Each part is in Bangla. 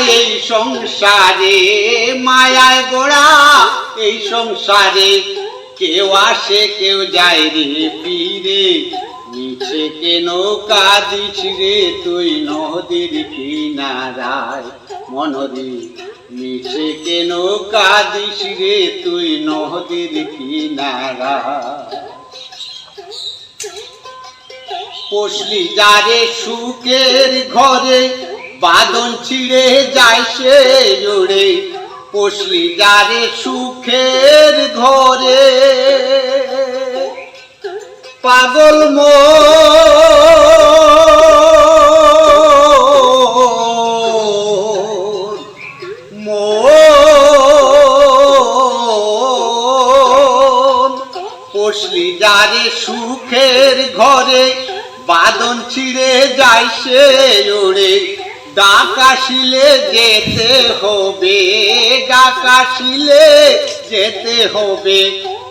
এই সংসারে, মায়ায় গোড়া এই সংসারে। কেউ আসে, কেউ যায় রে ফিরে। মিছে কেন কাঁদিস রে তুই নদীর কিনারায়। মনরে, মিছে কেন কাঁদিস রে তুই নদীর কিনারায়। পশলি যারে সুখের ঘরে বাদন ছিঁড়ে যায় সে জোরে পশলি যারে সুখের ঘরে। পাগল মো সুখের ঘরে, বাদন ছিঁড়ে যায় সে ওড়ে ডাক আসিলে যেতে হবে, ডাক আসিলে যেতে হবে।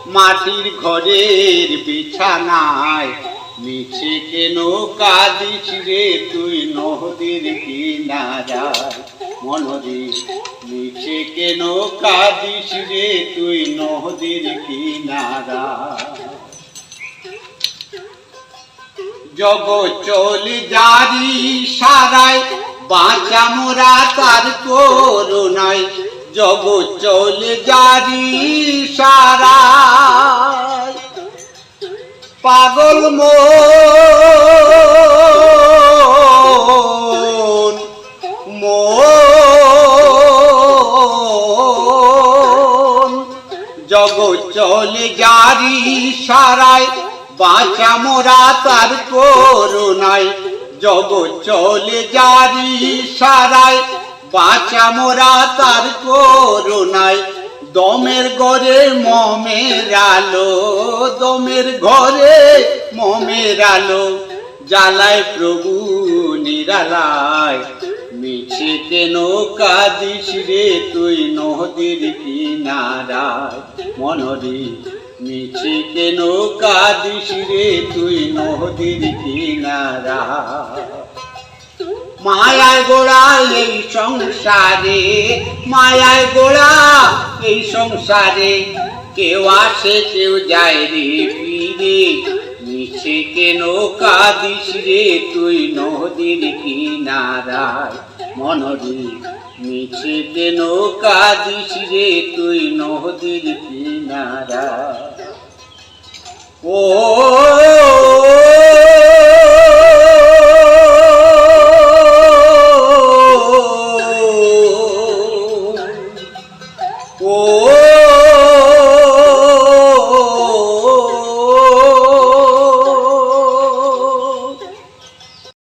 মাটির ঘরের বিছানায় নিচে কেন কাঁদিস রে তুই নদীর কিনারায়? মনরে নিচে কেন কাঁদিস রে তুই নদীর কিনারায়? জগৎ চলি জারি সারায় বাঁচা মোরা তার করুণায়, জগৎ চলে জারি সারা পাগল মন জগৎ চলে জারি সারায়, বাঁচা মোরা তার করুণায় জগৎ চলে জারি সারায়, বাঁচা মোরা তার করুণায়। দমের ঘরে মমের আলো, দমের ঘরে মমের আলো। জ্বালায় প্রভু নিরালায়, মিছে কেন কাঁদিস রে তুই নদীর কিনারায়? মনরে মিছে কেন কাঁদিস রে তুই নদীর কিনারায় মায়ায় গোড়া এই সংসারে, মায়ায় গোড়া এই সংসারে। কেউ আসে, কেউ যায় রে ফিরে। মিছে কেন কাঁদিস রে তুই নদীর কিনারায়? মনরে মিছে দেন কাঁদিস রে তুই নদীর কিনারা। ও